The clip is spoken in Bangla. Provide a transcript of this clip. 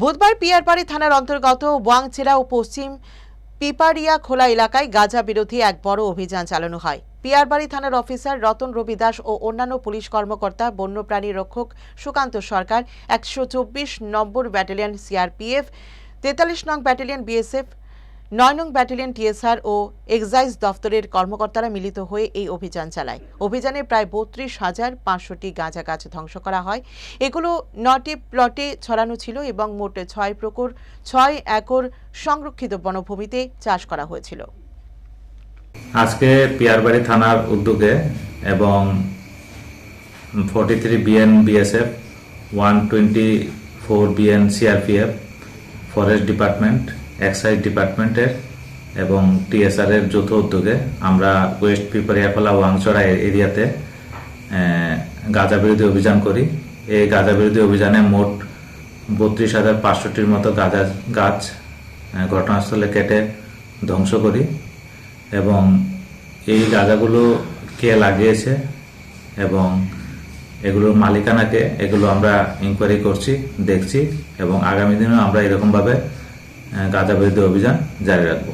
বুধবার পিয়ারপাড়ি থানার অন্তর্গত ওয়াংছেরা ও পশ্চিম পিপারিয়া খোলা এলাকায় গাজা বিরোধী এক বড় অভিযান চালানো হয়। পিয়ারবাড়ি থানার অফিসার রতন রবিদাস ও অন্যান্য পুলিশ কর্মকর্তা, বন্যপ্রাণী রক্ষক সুকান্ত সরকার, একশো চব্বিশ নম্বর ব্যাটালিয়ন সিআরপিএফ, তেতাল্লিশ নং ব্যাটালিয়ন বিএসএফ নয় নং ব্যাটালিয়ন টিএসআর ও এক্সাইজ দফতরের কর্মকর্তারা মিলিত হয়ে এই অভিযান চালায়। অভিযানে প্রায় বত্রিশ হাজার পাঁচশোটি গাঁজা গাছ ধ্বংস করা হয়। এগুলো নটি প্লটে ছড়ানো ছিল এবং মোট ছয় প্রকর, ছয় একর সংরক্ষিত বনভূমিতে চাষ করা হয়েছিল। আজকে পিয়ারবাড়ি থানার উদ্যোগে এবং forty three BN BSF one twenty four BN CRPF forest department excise ডিপার্টমেন্টের এবং টিএসআর এর যৌথ উদ্যোগে আমরা ওয়েস্ট পিপারিয়াকলা ওয়াংচড়া এরিয়াতে গাঁজা বিরোধী অভিযান করি। এই গাঁজা বিরোধী অভিযানে মোট বত্রিশ হাজার পাঁচশোটির মতো গাঁজা গাছ ঘটনাস্থলে কেটে ধ্বংস করি এবং এই গাঁজাগুলো কে লাগিয়েছে এবং এগুলোর মালিকানাকে, এগুলো আমরা ইনকোয়ারি করছি, দেখছি এবং আগামী দিনেও আমরা এরকমভাবে গাঁজা বিরোধী অভিযান জারি রাখব।